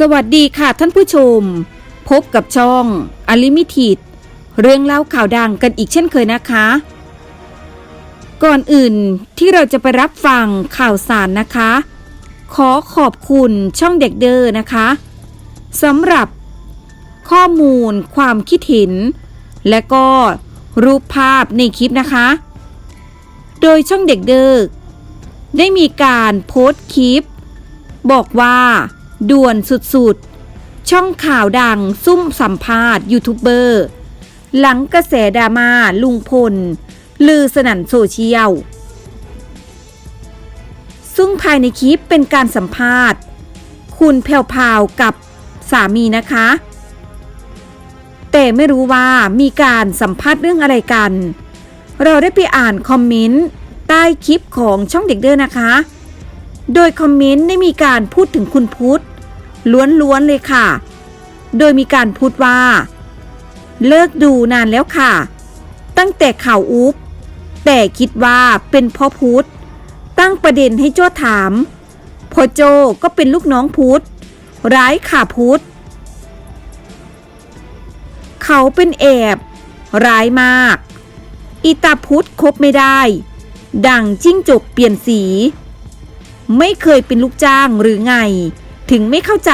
สวัสดีค่ะท่านผู้ชม พบกับช่องอลิมิทิดเรื่องเล่าข่าวดังกันอีกเช่นเคยนะคะ ก่อนอื่นที่เราจะไปรับฟังข่าวสารนะคะ ขอขอบคุณช่องเด็กเดอนะคะสำหรับข้อมูลความคิดเห็น และก็รูปภาพในคลิปนะคะ โดยช่องเด็กเดอได้มีการโพสต์คลิป บอกว่า ด่วนสุดๆ ช่องข่าวดังซุ่มสัมภาษณ์ยูทูบเบอร์ หลังกระแสดราม่าลุงพล ลือสนั่นโซเชียล ซึ่งภายในคลิปเป็นการสัมภาษณ์ คุณแพรวพาวกับสามีนะคะ แต่ไม่รู้ว่ามีการสัมภาษณ์เรื่องอะไรกัน เราได้ไปอ่านคอมเมนต์ใต้คลิปของช่องเด็กเด้อนะคะ โดยคอมเมนต์ได้มีการพูดถึงคุณพุทธ ล้วนๆเลยค่ะ โดยมีการพูดว่า เลิกดูนานแล้วค่ะ ตั้งแต่ข่าวอุ๊บแต่คิดว่าเป็นเพ่อพุทธตั้งประเด็นให้โจ้ถามพอโจก็เป็นลูกน้องพุทธร้ายข่าพุทธเขาเป็นแอบ ร้ายมากอีตาพุทธคบไม่ได้ ดังจิ้งจกเปลี่ยนสี ไม่เคยเป็นลูกจ้างหรือไง ถึงไม่เข้าใจ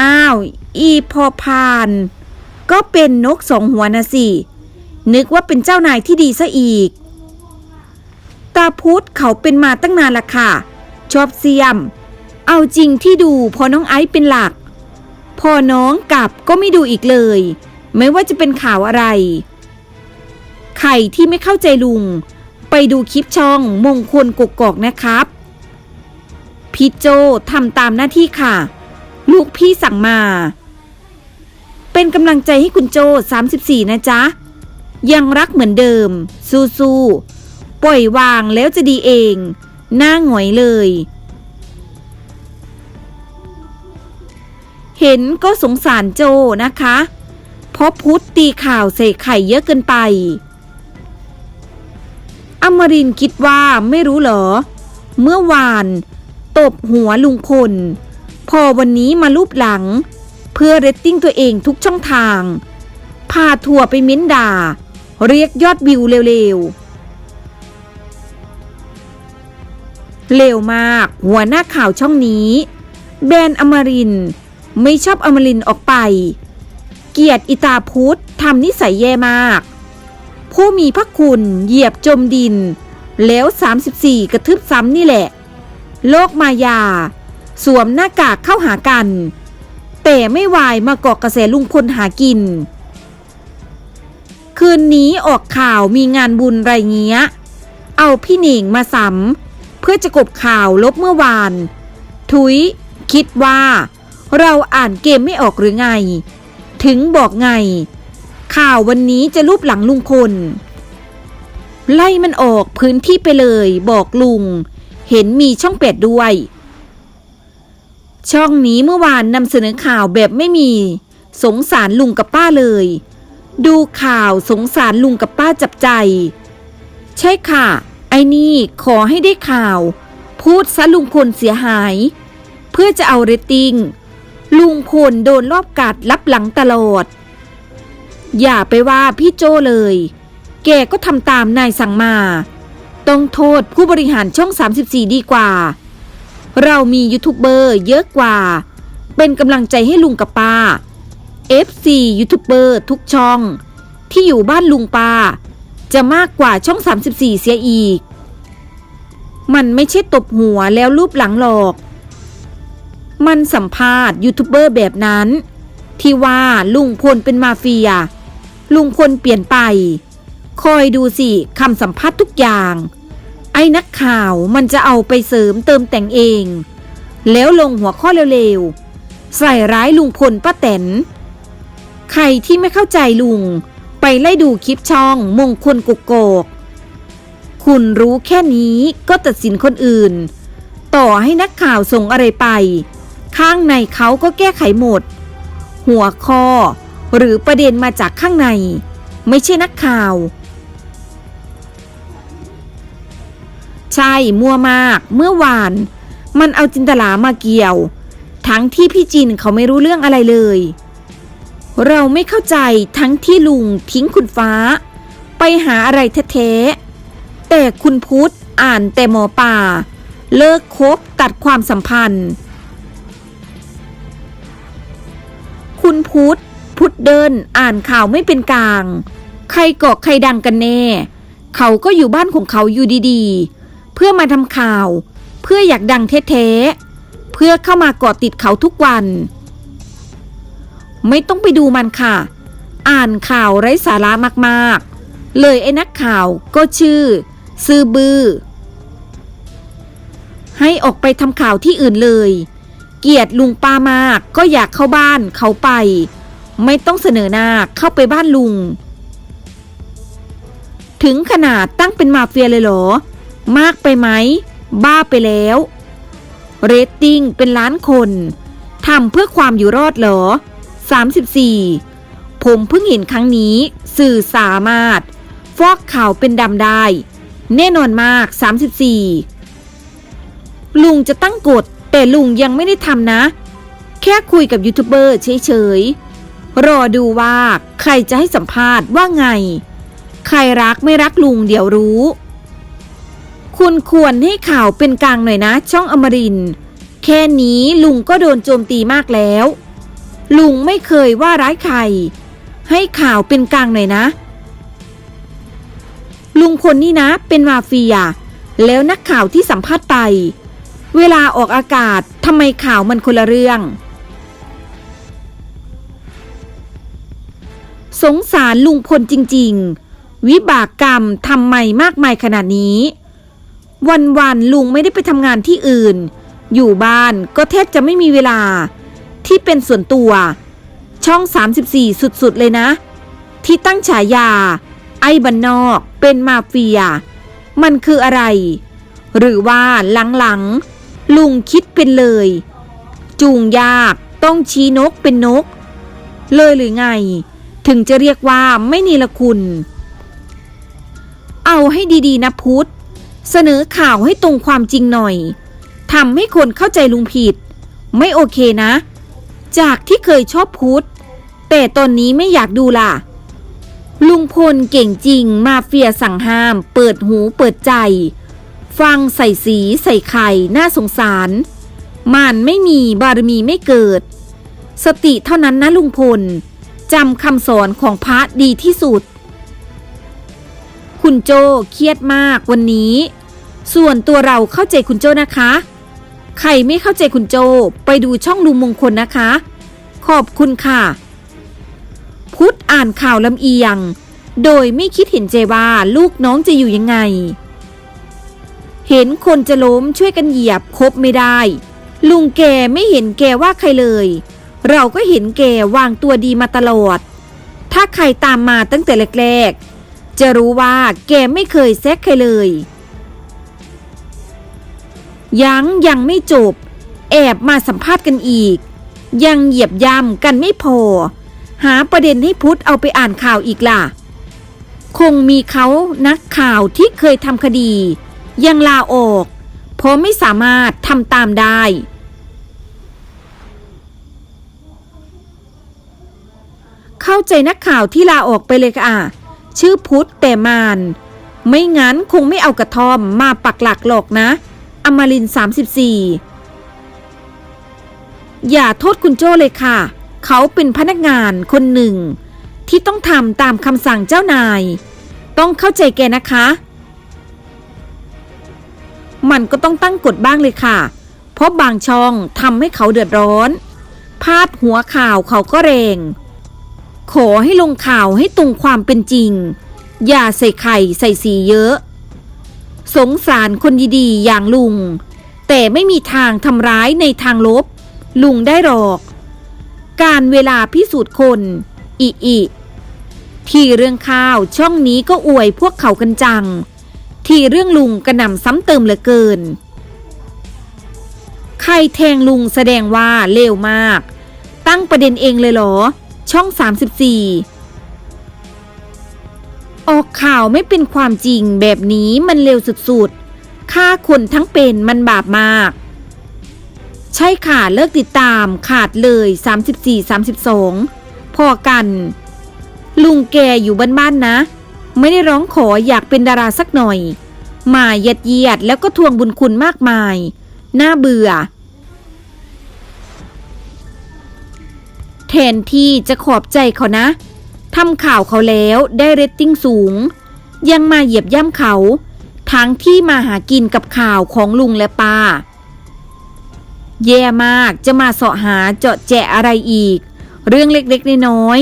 อ้าว อีพอพาน ก็เป็นนกสองหัวนะสิ นึกว่าเป็นเจ้านายที่ดีซะอีก ตาพุธเขาเป็นมาตั้งนานละค่ะ ชอบเสียม เอาจริงที่ดูพอน้องไอซ์เป็นหลัก พอน้องกลับก็ไม่ดูอีกเลย ไม่ว่าจะเป็นข่าวอะไร ใครที่ไม่เข้าใจลุง ไปดูคลิปช่องมงคลกกอกนะครับ พี่โจทำตามหน้าที่ค่ะ ลูกพี่สั่งมา เป็นกำลังใจให้คุณโจ 34 นะจ๊ะ ยังรักเหมือนเดิม สู้ๆปล่อยวางแล้วจะดีเอง หน้าหงอยเลย เห็นก็สงสารโจนะคะ เพราะพุทธตีข่าวใส่ไข่เยอะเกินไป อมรินคิดว่าไม่รู้เหรอ เมื่อวาน ตบหัวลุงพล พอวันนี้มารูปหลัง เพื่อเรตติ้งตัวเองทุกช่องทาง พาทัวร์ไปเม้นด่า เรียกยอดวิวเร็วๆ เร็วมาก หัวหน้าข่าวช่องนี้ แบนอมริน ไม่ชอบอมรินออกไป เกียรติอิตาพุทธทำนิสัยแย่มาก ผู้มีพระคุณเหยียบจมดิน แล้ว 34 กระทึบซ้ำนี่แหละ โลกมายา สวมหน้ากากเข้าหากัน แต่ไม่วายมาเกาะกระแสลุงพลหากิน คืนนี้ออกข่าวมีงานบุญไรเงี้ย เอาพี่หนิงมาซ้ำเพื่อจะกบข่าวลบเมื่อวาน ทุย คิดว่า เราอ่านเกมไม่ออกหรือไง ถึงบอกไง ข่าววันนี้จะรูปหลังลุงพลไล่มันออกพื้นที่ไปเลย บอกลุง เห็นมีช่องเป็ดด้วย ช่องนี้เมื่อวานนำเสนอข่าวแบบไม่มี สงสารลุงกับป้าเลย ดูข่าวสงสารลุงกับป้าจับใจ ใช่ค่ะ ไอ้นี่ขอให้ได้ข่าว พูดซะลุงพลเสียหาย เพื่อจะเอาเรตติ้งลุงพลโดนรอบกัดรับหลังตลอด อย่าไปว่าพี่โจเลย แกก็ทำตามนายสั่งมา ต้องโทษผู้บริหารช่อง 34 ดีกว่า เรามียูทูบเบอร์เยอะกว่า เป็นกำลังใจให้ลุงกับป้า FC ยูทูบเบอร์ทุกช่อง ที่อยู่บ้านลุงป้า จะมากกว่าช่อง 34 เสียอีก มันไม่ใช่ตบหัวแล้วรูปหลังหรอก มันสัมภาษณ์ยูทูบเบอร์แบบนั้น ที่ว่าลุงพลเป็นมาเฟีย ลุงพลเปลี่ยนไป คอยดูสิคำสัมภาษณ์ทุกอย่าง ไอ้นักข่าวมันจะเอาไปเสริมเติมแต่งเอง แล้วลงหัวข้อเร็วๆ ใส่ร้ายลุงพลป้าแตน ใครที่ไม่เข้าใจลุง ไปไล่ดูคลิปช่องมงคลกุกโกก คุณรู้แค่นี้ก็ตัดสินคนอื่น ต่อให้นักข่าวส่งอะไรไป ข้างในเขาก็แก้ไขหมด หัวข้อหรือประเด็นมาจากข้างใน ไม่ใช่นักข่าว ใช่มั่วมาก เมื่อวาน มันเอาจินตลามาเกี่ยว ทั้งที่พี่จินเขาไม่รู้เรื่องอะไรเลย เราไม่เข้าใจทั้งที่ลุงทิ้งคุณฟ้า ไปหาอะไรแท้ๆแต่คุณพุทธอ่านแต่หมอป่า เลิกคบตัดความสัมพันธ์ คุณพุทธพุทธเดินอ่านข่าวไม่เป็นกลาง ใครเกาะใครดังกันแน่ เขาก็อยู่บ้านของเขาอยู่ดีๆ พื่อมาทำข่าว เพื่ออยากดังแท้ๆเพื่อเข้ามาเกาะติดเขาทุกวัน ไม่ต้องไปดูมันค่ะ อ่านข่าวไร้สาระมากๆ เลยไอ้นักข่าวก็ชื่อ ซื้อบือให้ออกไปทำข่าวที่อื่นเลย เกลียดลุงป้ามากก็อยากเข้าบ้านเขาไป ไม่ต้องเสนอหน้าเข้าไปบ้านลุง ถึงขนาดตั้งเป็นมาเฟียเลยเหรอ มากไปไหม บ้าไปแล้ว เรตติ้งเป็นล้านคนทำเพื่อความอยู่รอดเหรอ 34 ผมเพิ่งเห็นครั้งนี้ สื่อสามารถ ฟอกข่าวเป็นดำได้ แน่นอนมาก 34 ลุงจะตั้งกฎ แต่ลุงยังไม่ได้ทำนะ แค่คุยกับยูทูบเบอร์เฉยๆ รอดูว่าใครจะให้สัมภาษณ์ว่าไง ใครรักไม่รักลุงเดี๋ยวรู้ คุณควรให้ข่าวเป็นกลางหน่อยนะ ช่องอมริน แค่นี้ลุงก็โดนโจมตีมากแล้ว ลุงไม่เคยว่าร้ายใคร ให้ข่าวเป็นกลางหน่อยนะ ลุงคนนี้นะเป็นมาเฟีย แล้วนักข่าวที่สัมภาษณ์ไป เวลาออกอากาศทำไมข่าวมันคนละเรื่อง สงสารลุงพลจริง ๆ วิบากกรรมทำไมมากมายขนาดนี้ วันๆลุงไม่ได้ไปทำงานที่อื่น อยู่บ้านก็แทบจะไม่มีเวลา ที่เป็นส่วนตัว ช่อง 34 สุดๆ เลยนะ ที่ตั้งฉายา ไอ้บันนอกเป็นมาเฟีย มันคืออะไร หรือว่าหลังๆ ลุงคิดเป็นเลย จูงยากต้องชี้นกเป็นนก เลยหรือไง ถึงจะเรียกว่าไม่นีละคุณ เอาให้ดีๆนะพุทธ เสนอข่าวให้ตรงความจริงหน่อยทำให้คนเข้าใจลุงผิด ไม่โอเคนะ จากที่เคยชอบพุทธแต่ตอนนี้ไม่อยากดูล่ะ ลุงพลเก่งจริงมาเฟียสั่งห้าม เปิดหูเปิดใจ ฟังใส่สีใส่ไข่น่าสงสารมานไม่มีบารมีไม่เกิด สติเท่านั้นนะลุงพลจำคำสอนของพระดีที่สุด คุณโจเครียดมากวันนี้ ส่วนตัวเราเข้าใจคุณโจนะคะ ใครไม่เข้าใจคุณโจไปดูช่องลุงมงคลนะคะ ขอบคุณค่ะ พุทธอ่านข่าวลำเอียง โดยไม่คิดเห็นใจว่าลูกน้องจะอยู่ยังไง เห็นคนจะล้มช่วยกันเหยียบคบไม่ได้ ลุงแกไม่เห็นแกว่าใครเลย เราก็เห็นแกวางตัวดีมาตลอด ถ้าใครตามมาตั้งแต่แรกๆ จะรู้ว่าแกไม่เคยแซกใครเลย ยังยังไม่จบ แอบมาสัมภาษณ์กันอีก ยังเหยียบย่ำกันไม่พอ หาประเด็นให้พุทธเอาไปอ่านข่าวอีกล่ะ คงมีเขานักข่าวที่เคยทำคดี ยังลาออกเพราะไม่สามารถทำตามได้เข้าใจนักข่าวที่ลาออกไปเลยค่ะ ชื่อพุทธแต่มาน ไม่งั้นคงไม่เอากระทอมมาปักหลักหรอกนะ อมรินทร์34 อย่าโทษคุณโจ้เลยค่ะ เขาเป็นพนักงานคนหนึ่ง ที่ต้องทำตามคำสั่งเจ้านาย ต้องเข้าใจแกนะคะ มันก็ต้องตั้งกฎบ้างเลยค่ะ เพราะบางช่องทำให้เขาเดือดร้อน พาดหัวข่าวเขาก็แรง ขอให้ลงข่าวให้ตรงความเป็นจริง อย่าใส่ไข่ใส่สีเยอะ สงสารคนดีๆ อย่างลุง แต่ไม่มีทางทำร้ายในทางลบ ลุงได้หรอก การเวลาพิสูจน์คน อิอิที่เรื่องข้าวช่องนี้ก็อวยพวกเขากันจัง ที่เรื่องลุงกระหน่ำซ้ำเติมเหลือเกิน ใครแทงลุงแสดงว่าเลวมาก ตั้งประเด็นเองเลยเหรอ ช่อง 34 ออกข่าวไม่เป็นความจริงแบบนี้มันเลวสุดๆฆ่าคนทั้งเป็นมันบาปมาก ใช่ค่ะเลิกติดตามขาดเลย 34 32 พอกัน ลุงแกอยู่บ้านๆนะ ไม่ได้ร้องขออยากเป็นดาราสักหน่อย มาเยียดเยียดแล้วก็ทวงบุญคุณมากมาย น่าเบื่อ แทนที่จะขอบใจเขานะทำข่าวเขาแล้วได้เรตติ้งสูง ยังมาเหยียบย่ำเขาทั้งที่มาหากินกับข่าวของลุงและป้า แย่มากจะมาเสาะหาเจาะแจะอะไรอีก เรื่องเล็กๆน้อย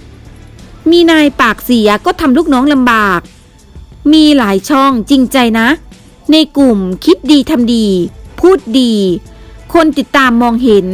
ๆมีนายปากเสียก็ทำลูกน้องลำบาก มีหลายช่องจริงใจนะ ในกลุ่มคิดดีทำดี พูดดี คนติดตามมองเห็น